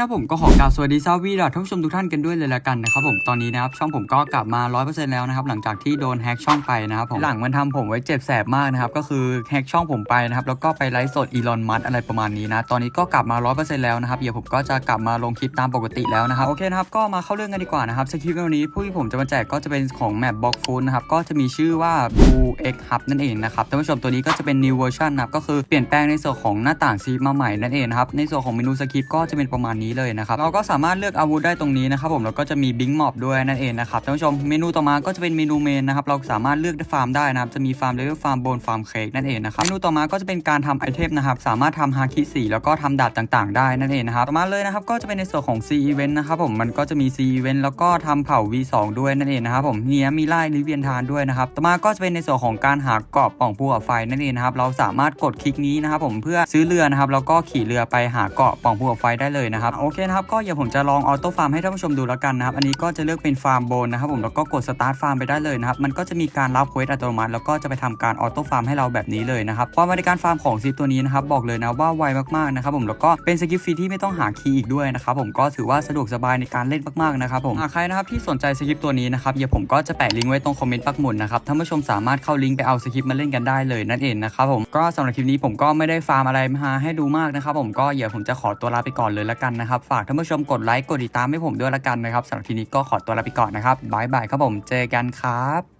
นะผมก็ขอกล่าวสวัสดีซาวีดท่านผู้ชมทุกท่านกันด้วยเลยละกันนะครับผมตอนนี้นะครับช่องผมก็กลับมา 100%แล้วนะครับหลังจากที่โดนแฮ็กช่องไปนะครับผมหลังมันทำผมไว้เจ็บแสบมากนะครับก็คือแฮ็กช่องผมไปนะครับแล้วก็ไปไลฟ์สดอีลอนมัสอะไรประมาณนี้นะตอนนี้ก็กลับมา 100%แล้วนะครับเดี๋ยวผมก็จะกลับมาลงคลิปตามปกติแล้วนะครับโอเคนะครับก็มาเข้าเรื่องกันดีกว่านะครับสคริปต์วันนี้ผู้ที่ผมจะมาแจกก็จะเป็นของแมปบล็อกฟูดนะครับก็จะมีชื่อว่า Blue X Hub นั่นเองนะครับท่านผู้ชมตัวนี้ก็จะเป็น new version นะครับก็คือเปลี่ยนแปลงในส่วนของหน้าต่างซีมาใหม่นั่นเองนะครับในส่วนของเมนูสคริปต์ก็จะเป็นประมาณนี้เลยนะครับเราก็สามารถเลือกอาวุธได้ตรงนี้นะครับผมแล้วก็จะมีบิงมอบด้วยนั่นเองนะครับท่านผู้ชมเมนูต่อมาก็จะเป็นเมนูเมนนะครับเราสามารถเลือกฟาร์มได้นะครับจะมีฟาร์มเลเวลฟาร์มโบนฟาร์มเค้กนั่นเองนะครับเมนูต่อมาก็จะเป็นการทำไอเทมนะครับสามารถทำฮาคิสีแล้วก็ทำดาบต่างๆ ได้นั่นเองนะครับต่อมาเลยนะครับก็จะเป็นในส่วนของ C event นะครับผมมันก็จะมี C event แล้วก็ทำเผ่า V2 ด้วยนั่นเองนะครับผมเนี้ยมีไล่ลิเวียนทานด้วยนะครับต่อมาก็จะเป็นในส่วนของการหากรอบป่องภูเขาไฟนั่นเองนะครับเราสามารถกดคลิกนี้นะครับผมเพื่อซื้อเรือนะครับแล้วก็ขี่เรือไปหาเกาะปล่องภูเขาไฟได้เลยนะครับโอเคนะครับก็เดี๋ยวผมจะลองออโต้ฟาร์มให้ท่านผู้ชมดูแล้วกันนะครับอันนี้ก็จะเลือกเป็นฟาร์มโบนนะครับผมแล้วก็กดสตาร์ทฟาร์มไปได้เลยนะครับมันก็จะมีการรับเควสอัตโนมัติแล้วก็จะไปทำการออโต้ฟาร์มให้เราแบบนี้เลยนะครับความบริการฟาร์มของซิปตัวนี้นะครับบอกเลยนะว่าไวมากๆนะครับผมแล้วก็เป็นสกิปฟรีที่ไม่ต้องหาคีย์อีกด้วยนะครับผมก็ถือว่าสะดวกสบายในการเล่นมากๆนะครับผมหากใครนะครับที่สนใจสกิปตัวนี้นะครับเดี๋ยวผมก็จะแปะลิงก์ไว้ตรงคอมเมนต์ปักหมุดนะครับท่านผู้ชมสามารถเข้าลิงก์ไปเอาสกิปมาเล่นกันได้เลยนั่นเองนะครับผมก็สำหรับคลิปนี้ผมก็ไม่ได้ฟาร์มอะไรมาให้ดูมากนะครับผมก็เดี๋ยวผมจะขอตัวลาไปก่อนเลยละกันนะครับ ฝากท่านผู้ชมกดไลค์กดติดตามให้ผมด้วยละกันนะครับสำหรับทีนี้ก็ขอตัวลาไปก่อนนะครับบายบายครับผมเจอกันครับ